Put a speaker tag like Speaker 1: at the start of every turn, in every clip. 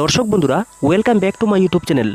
Speaker 1: দর্শক বন্ধুরা welcome back to my YouTube channel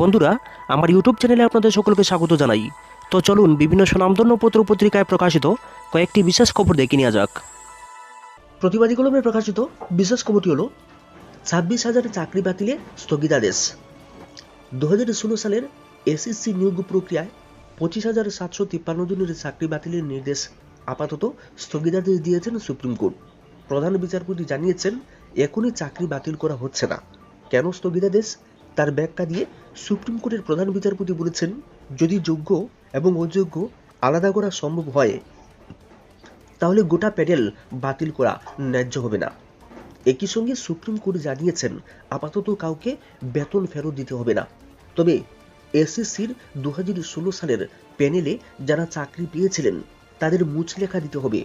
Speaker 1: বন্ধুরা, আমার ইউটিউব চ্যানেলে আপনাদের সকলকে স্বাগত জানাই। তো চলুন বিভিন্ন সুনামধন্য পত্র পত্রিকায় প্রকাশিত কয়েকটি বিশেষ খবর দেখে নেওয়া যাক। প্রতিবাদী কলমে প্রকাশিত বিশেষ খবরটি হল, ছাব্বিশ হাজার চাকরি বাতিলে স্থগিতাদেশ দু হাজার ষোলো সালের এসএসসি নিয়োগ প্রক্রিয়ায় পঁচিশ হাজার সাতশো তিপ্পান্ন জনের চাকরি বাতিলের নির্দেশ আপাতত স্থগিতাদেশ দিয়েছেন সুপ্রিম কোর্ট। প্রধান বিচারপতি জানিয়েছেন এখনই চাকরি বাতিল করা হচ্ছে না। কেন স্থগিতাদেশ? তার ব্যাখ্যা দিয়ে সুপ্রিম কোর্টের প্রধান বিচারপতি বলেছেন, যদি যোগ্য এবং অযোগ্য আলাদা করা সম্ভব হয়, তাহলে গোটা প্যানেল বাতিল করা ন্যায্য হবে না। একই সঙ্গে সুপ্রিম কোর্ট জানিয়েছেন, আপাতত কাউকে বেতন ফেরত দিতে হবে না। তবে এসএসসির দু ষোলো সালের প্যানেলে যারা চাকরি পেয়েছিলেন, তাদের মুচলেখা দিতে হবে।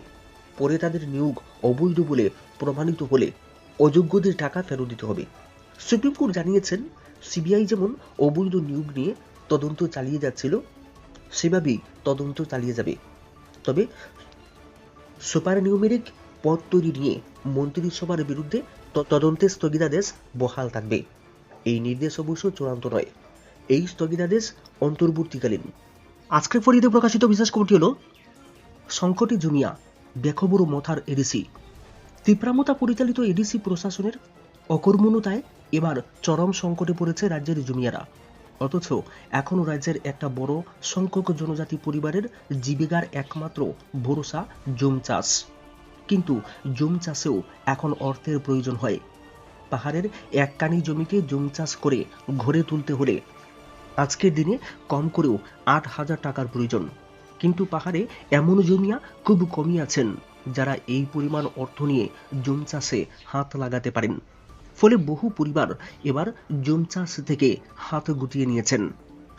Speaker 1: পরে তাদের নিয়োগ অবৈধ বলে প্রমাণিত হলে অযোগ্যদের টাকা ফেরত দিতে হবে। সুপ্রিম কোর্ট জানিয়েছেন, সিবিআই যেমন অবৈধ নিয়োগ নিয়ে তদন্ত চালিয়ে যাচ্ছিল, সেভাবেই তদন্ত চালিয়ে যাবে। তবে সুপার নিউমেরিক পদ তৈরি নিয়ে মন্ত্রিসভার বিরুদ্ধে তদন্তের স্থগিতাদেশ বহাল থাকবে। এই নির্দেশ অবশ্য চূড়ান্ত নয়। এই স্থগিতাদেশ অন্তর্বর্তীকালীন। আজকের ফরিদে প্রকাশিত বিশেষ খবরটি হল, সংকটে জুনিয়া বেখবর মথার এডিসি। তীব্রামতা পরিচালিত এডিসি প্রশাসনের অকর্মণ্যতায় এবার চরম সংকটে পড়েছে রাজ্যের জুনিয়ারা। অথচ এখনও রাজ্যের একটা বড় সংখ্যক জনজাতি পরিবারের জীবিকার একমাত্র ভরসা জুম চাষ। কিন্তু জুম চাষেও এখন অর্থের প্রয়োজন হয়। পাহাড়ের এককানি জমিকে জুম চাষ করে ঘরে তুলতে হলে আজকের দিনে কম করেও আট হাজার টাকার প্রয়োজন। কিন্তু পাহাড়ে এমন জমিয়া খুব কমই আছেন। যারা এই পরিমাণ অর্থ নিয়ে জুম চাষে হাত লাগাতে পারেন। ফলে বহু পরিবার এবার জুম চাষ থেকে হাত গুটিয়ে নিয়েছেন।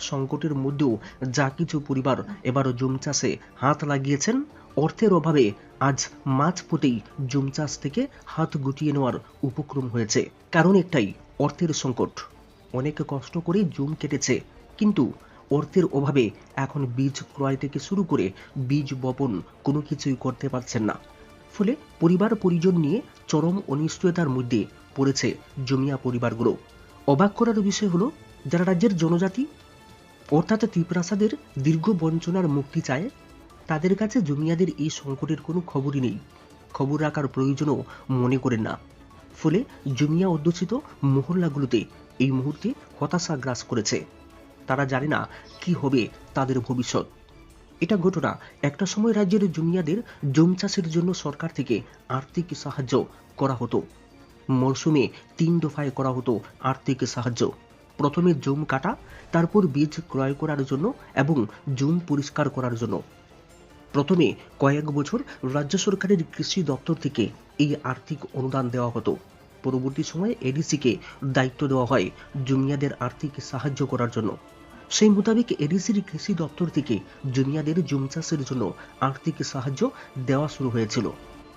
Speaker 1: সংকটের মধ্যেও যা কিছু পরিবার এবার জুম চাষে হাত লাগিয়েছেন, অর্থের অভাবে আজ মাছ ফুটেই জুম চাষ থেকে হাত গুটিয়ে নেওয়ার উপক্রম হয়েছে। কারণ একটাই, অর্থের সংকট। অনেক কষ্ট করে জুম কেটেছে, কিন্তু অর্থের অভাবে এখন বীজ ক্রয় থেকে শুরু করে বীজ বপন কোনো কিছুই করতে পারছেন না। ফলে পরিবার পরিজন নিয়ে চরম অনিশ্চয়তার মধ্যে পড়েছে জমিয়া পরিবারগুলো। অবাক করার বিষয় হলো, যারা রাজ্যের জনজাতি, অর্থাৎ ত্রিপ্রাসাদের দীর্ঘ বঞ্চনার মুক্তি চায়, তাদের কাছে জমিয়াদের এই সংকটের কোনো খবরই নেই। খবর রাখার প্রয়োজনও মনে করেন না। ফলে জমিয়া অধ্যুষিত মহল্লাগুলোতে এই মুহূর্তে হতাশা গ্রাস করেছে। তারা জানে না কি হবে তাদের ভবিষ্যৎ। এটা ঘটনা একটা সময় রাজ্যের জমিয়াদের জম চাষের জন্য সরকার থেকে আর্থিক সাহায্য করা হতো। মরশুমে তিন দফায় করা হতো আর্থিক সাহায্য। প্রথমে জম কাটা, তারপর বীজ ক্রয় করার জন্য এবং জম পরিষ্কার করার জন্য। প্রথমে কয়েক বছর রাজ্য সরকারের কৃষি দপ্তর থেকে এই আর্থিক অনুদান দেওয়া হতো। পরবর্তী সময়ে এডিসিকে দায়িত্ব দেওয়া হয় জুমিয়াদের আর্থিক সাহায্য করার জন্য। সেই মোতাবেক এডিসির কৃষি দপ্তর থেকে জুমিয়াদের জুম চাষের জন্য আর্থিক সাহায্য দেওয়া শুরু হয়েছিল।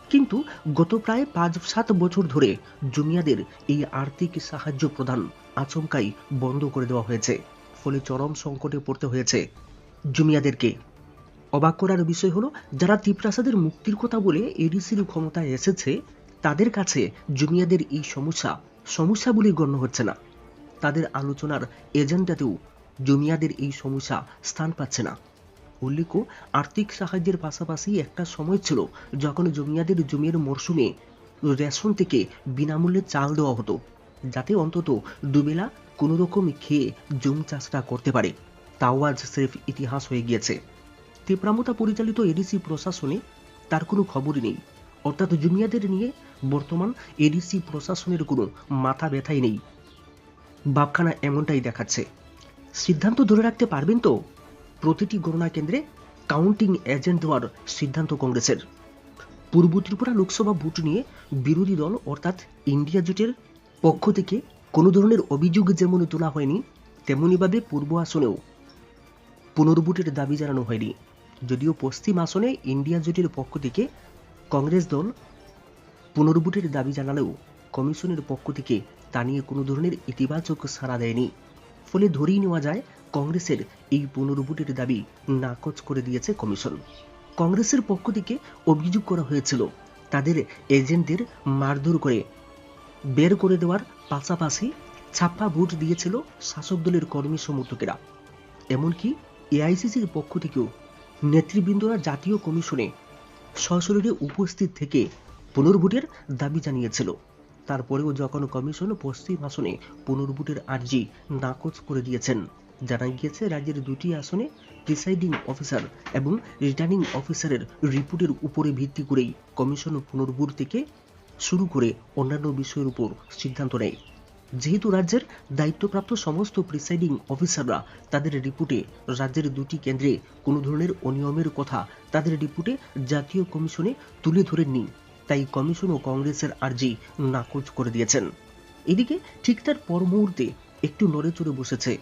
Speaker 1: কিন্তু গত প্রায় পাঁচ সাত বছর ধরে জুমিয়াদের এই আর্থিক সাহায্য প্রদান আচমকাই বন্ধ করে দেওয়া হয়েছে, ফলে চরম সংকটে পড়তে হয়েছে জুমিয়াদেরকে অবাক করার বিষয় হলো, যারা ত্রিপ্রাসাদের মুক্তির কথা বলে এডিসির ক্ষমতায় এসেছে তাদের কাছে জুমিয়াদের এই সমস্যা সমস্যা বলে গণ্য হচ্ছে না। তাদের আলোচনার এজেন্ডাতেও জমিয়াদের এই সমস্যা স্থান পাচ্ছে না। উল্লেখ্য, আর্থিক সাহায্যের পাশাপাশি একটা সময় ছিল যখন জমিয়াদের জমির মরশুমে রেশন থেকে বিনামূল্যে চাল দেওয়া হতো, যাতে অন্তত দুবেলা কোনো রকম খেয়ে জম চাষটা করতে পারে। তাও আজ স্রেফ ইতিহাস হয়ে গিয়েছে। তীব্রামতা পরিচালিত এডিসি প্রশাসনে তার কোনো খবরই নেই। অর্থাৎ জুমিয়াদের নিয়ে বর্তমান এডিসি প্রশাসনের কোনো মাথা ব্যথাই নেই। বাপখানা এমনটাই দেখাচ্ছে। সিদ্ধান্ত ধরে রাখতে পারবেন তো? প্রতিটি গণনা কেন্দ্রে কাউন্টিং এজেন্ট দেওয়ার সিদ্ধান্ত কংগ্রেসের। পূর্ব ত্রিপুরা লোকসভা ভোট নিয়ে বিরোধী দল অর্থাৎ ইন্ডিয়া জোটের পক্ষ থেকে কোনো ধরনের অভিযোগ যেমন তোলা হয়নি তেমনইভাবে পূর্ব আসনেও পুনর্ভোটের দাবি জানানো হয়নি। যদিও পশ্চিম আসনে ইন্ডিয়া জোটের পক্ষ থেকে কংগ্রেস দল পুনর্ভোটের দাবি জানালেও কমিশনের পক্ষ থেকে তা নিয়ে কোনো ধরনের ইতিবাচক সাড়া দেয়নি। ফলে ধরেই নেওয়া যায়, কংগ্রেসের এই পুনর্ভোটের দাবি নাকচ করে দিয়েছে কমিশন। কংগ্রেসের পক্ষ থেকে অভিযোগ করা হয়েছিল, তাদের এজেন্টদের মারধর করে বের করে দেওয়ার পাশাপাশি ছাপ্পা ভোট দিয়েছিল শাসক দলের কর্মী সমর্থকেরা। এমনকি এআইসিসির পক্ষ থেকেও নেতৃবৃন্দরা জাতীয় কমিশনে সশরীরে উপস্থিত থেকে পুনর্ভোটের দাবি জানিয়েছিল। তারপরেও যখন কমিশন পশ্চিম আসনে পুনর্ভোটের আর্জি নাকচ করে দিয়েছেন, জানা গিয়েছে রাজ্যের দুটি আসনে প্রিসাইডিং অফিসার এবং রিটার্নিং অফিসারের রিপোর্টের উপরে ভিত্তি করেই কমিশন পুনর্ভোট থেকে শুরু করে অন্যান্য বিষয়ের উপর সিদ্ধান্ত নেয়। যেহেতু রাজ্যের দায়িত্বপ্রাপ্ত সমস্ত প্রিসাইডিং অফিসাররা তাদের রিপোর্টে রাজ্যের দুটি কেন্দ্রে কোনো ধরনের অনিয়মের কথা তাদের রিপোর্টে জাতীয় কমিশনে তুলে ধরেননি। তাই কমিশন ও কংগ্রেসের আর্জি নাকচ করে দিয়েছেন। এদিকে ঠিক তার পর মুহূর্তে একটু নড়ে চড়ে বসেছে।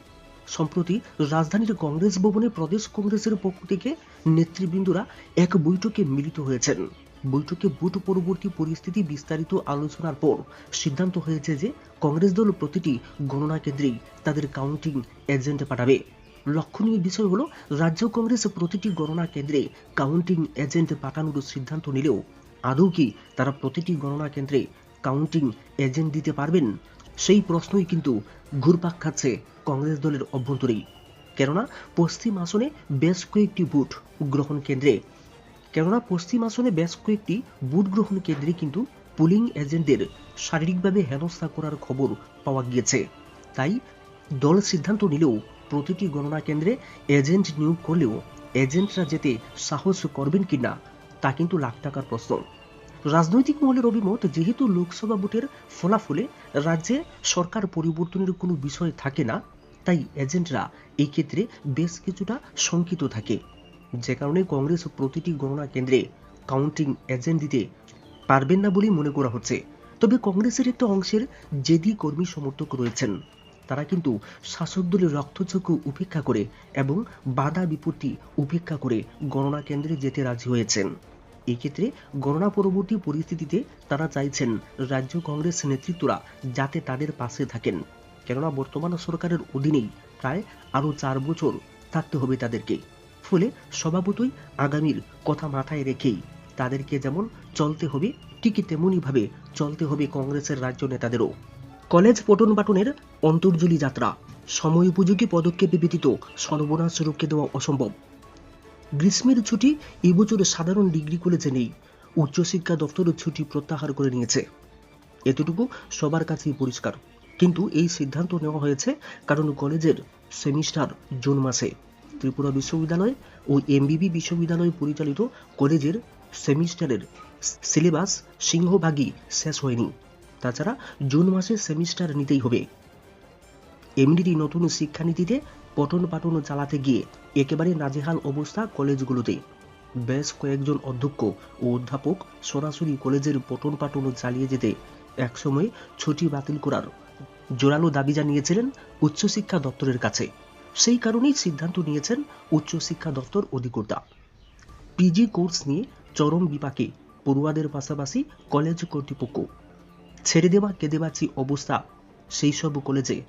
Speaker 1: সম্প্রতি রাজধানীর কংগ্রেস ভবনে প্রদেশ কংগ্রেসের পক্ষ থেকে নেতৃবৃন্দরা এক বৈঠকে মিলিত হয়েছেন। বৈঠকে ভোট পরবর্তী পরিস্থিতি বিস্তারিত আলোচনার পর সিদ্ধান্ত হয়েছে যে কংগ্রেস দল প্রতিটি গণনা কেন্দ্রেই তাদের কাউন্টিং এজেন্ট পাঠাবে। লক্ষণীয় বিষয় হলো, রাজ্য কংগ্রেস প্রতিটি গণনা কেন্দ্রে কাউন্টিং এজেন্ট পাঠানোর সিদ্ধান্ত নিলেও আদৌ কি তারা প্রতিটি গণনা কেন্দ্রে কাউন্টিং এজেন্ট দিতে পারবেন? সেই প্রশ্নই কিন্তু ঘুরপাক খাচ্ছে কংগ্রেস দলের অভ্যন্তরেই। কেননা, পশ্চিম আসনে বেশ কয়েকটি ভোট গ্রহণ কেন্দ্রে কেননা পশ্চিম আসনে বেশ কয়েকটি ভোট গ্রহণ কেন্দ্রে কিন্তু পুলিং এজেন্টদের শারীরিকভাবে হেনস্থা করার খবর পাওয়া গিয়েছে। তাই দল সিদ্ধান্ত নিলেও প্রতিটি গণনা কেন্দ্রে এজেন্ট নিয়োগ করলেও এজেন্টরা যেতে সাহস করবেন কিনা তা কিন্তু লাখ টাকার প্রশ্ন। রাজনৈতিক মহলের অভিমত, যেহেতু লোকসভা ভোটের ফলাফলে রাজ্যে সরকার পরিবর্তনের কোনো বিষয় থাকে না, তাই এজেন্টরা এই ক্ষেত্রে বেশ কিছুটা শঙ্কিত থাকে। যে কারণে কংগ্রেস প্রতিটি গণনা কেন্দ্রে কাউন্টিং এজেন্ট দিতে পারবেন না বলেই মনে করা হচ্ছে। তবে কংগ্রেসের একটা অংশের জেদি কর্মী সমর্থক রয়েছেন। তারা কিন্তু শাসক দলের রক্তচক্ষু উপেক্ষা করে এবং বাধা বিপত্তি উপেক্ষা করে গণনা কেন্দ্রে যেতে রাজি হয়েছেন। এক্ষেত্রে গণনা পরবর্তী পরিস্থিতিতে তারা চাইছেন রাজ্য কংগ্রেস নেতৃত্বরা যাতে তাদের পাশে থাকেন। কেননা বর্তমান সরকারের অধীনেই প্রায় আরও চার বছর থাকতে হবে তাদেরকে। ফলে স্বভাবতই আগামীর কথা মাথায় রেখেই তাদেরকে যেমন চলতে হবে, ঠিক তেমনইভাবে চলতে হবে কংগ্রেসের রাজ্য নেতাদেরও। কলেজ পটন বাটনের অন্তর্জলি যাত্রা, সময় উপযোগী পদক্ষেপে ব্যতীত সর্বনাশ রুখে দেওয়া অসম্ভব। গ্রীষ্মের ছুটি এবছর সাধারণ ডিগ্রি কলেজে নেই, উচ্চশিক্ষা দপ্তরের ছুটি প্রত্যাহার করে নিয়েছে। এতটুকু সবার কাছেই পরিষ্কার। কিন্তু এই সিদ্ধান্ত নেওয়া হয়েছে কারণ কলেজের সেমিস্টার জুন মাসে। ত্রিপুরা বিশ্ববিদ্যালয় ও এমবিবি বিশ্ববিদ্যালয় পরিচালিত কলেজের সেমিস্টারের সিলেবাস সিংহভাগই শেষ হয়নি। তাছাড়া জুন মাসে সেমিস্টার নিতেই হবে। এমনিতেই নতুন শিক্ষানীতিতে পঠন পাঠন চালাতে গিয়ে একেবারে নাজেহাল অবস্থা কলেজগুলোতে। বেশ কয়েকজন অধ্যক্ষ ও অধ্যাপক সরাসরি কলেজের পঠন পাঠন চালিয়ে যেতে একসময় ছুটি বাতিল করার জোরালো দাবি জানিয়েছিলেন উচ্চশিক্ষা দপ্তরের কাছে। সেই কারণেই সিদ্ধান্ত নিয়েছেন উচ্চশিক্ষা দপ্তর অধিকর্তা। পিজি কোর্স নিয়ে চরম বিপাকে পড়ুয়াদের পাশাপাশি কলেজ কর্তৃপক্ষ। ছেড়ে দেওয়া কেঁদেবাচি অবস্থা সেই সব কলেজে।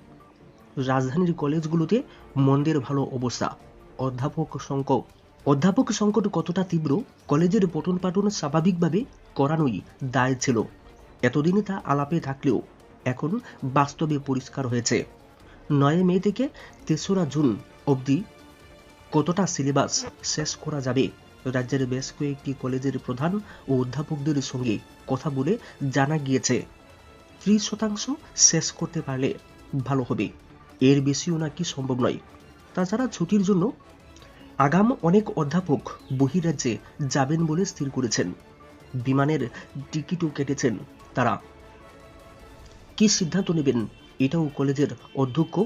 Speaker 1: রাজধানীর কলেজগুলোতে মন্দের ভালো অবস্থা। অধ্যাপক সংকট। অধ্যাপক সংকট কতটা তীব্র, কলেজের পঠন পাঠন স্বাভাবিকভাবে করানোই দায় ছিল। এতদিনে তা আলাপে থাকলেও এখন বাস্তবে পরিষ্কার হয়েছে। নয় মে থেকে তেসরা জুন অবধি কতটা সিলেবাস শেষ করা যাবে? রাজ্যের বেশ কয়েকটি কলেজের প্রধান ও অধ্যাপকদের সঙ্গে কথা বলে জানা গিয়েছে, ত্রিশ শতাংশ শেষ করতে পারলে ভালো হবে। এর বেশিও নাকি সম্ভব নয়। তাছাড়া ছুটির জন্য আগাম অনেক অধ্যাপক বহিরাজ্যে যাবেন বলে স্থির করেছেন। বিমানের টিকিটও কেটেছেন তারা। কি সিদ্ধান্ত নেবেন এটাও কলেজের অধ্যক্ষ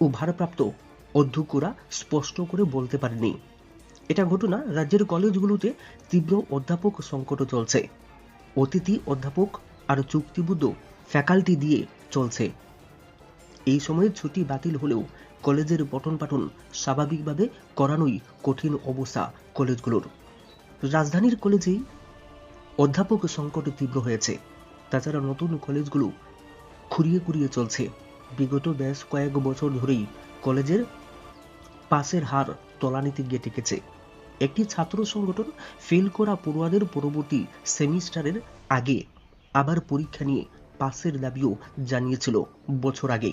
Speaker 1: ও ভারপ্রাপ্ত অধ্যক্ষরা স্পষ্ট করে বলতে পারেনি এটা ঘটনা রাজ্যের কলেজগুলোতে তীব্র অধ্যাপক সংকট চলছে। অতিথি অধ্যাপক আর চুক্তিবদ্ধ ফ্যাকাল্টি দিয়ে চলছে। এই সময়ে ছুটি বাতিল হলেও কলেজের পঠন পাঠন স্বাভাবিকভাবে করানোই কঠিন অবস্থা কলেজগুলোর। রাজধানীর কলেজেই অধ্যাপক সংকট তীব্র হয়েছে। তাছাড়া নতুন কলেজগুলো খুঁড়িয়ে খুঁড়িয়ে চলছে। বিগত বেশ কয়েক বছর ধরেই কলেজের পাশের হার তলানিতে গিয়ে টেকেছে একটি ছাত্র সংগঠন ফেল করা পড়ুয়াদের পরবর্তী সেমিস্টারের আগে আবার পরীক্ষা নিয়ে পাসের দাবিও জানিয়েছিল বছর আগে।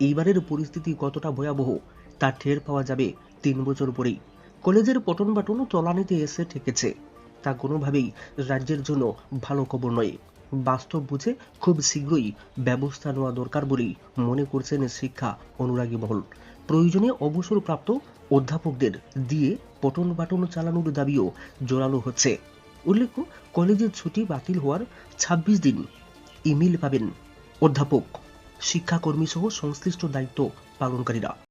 Speaker 1: এইবারের পরিস্থিতি কতটা ভয়াবহ, তা টের পাওয়া যাবে তিন বছর পরেই। কলেজের পটন পাঠন তলানিতে এসে ঠেকেছে। তা কোনোভাবেই রাজ্যের জন্য ভালো খবর নয়। বাস্তব বুঝে খুব শীঘ্রই ব্যবস্থা নেওয়া দরকার বলেই মনে করছেন শিক্ষা অনুরাগী মহল। প্রয়োজনে অবসরপ্রাপ্ত অধ্যাপকদের দিয়ে পটন পাঠন চালানোর দাবিও জোরালো হচ্ছে। উল্লেখ্য, কলেজের ছুটি বাতিল হওয়ার ২৬ দিন ইমেল পাবেন অধ্যাপক শিক্ষাকর্মী সহ সংশ্লিষ্ট দায়িত্ব পালনকারীরা।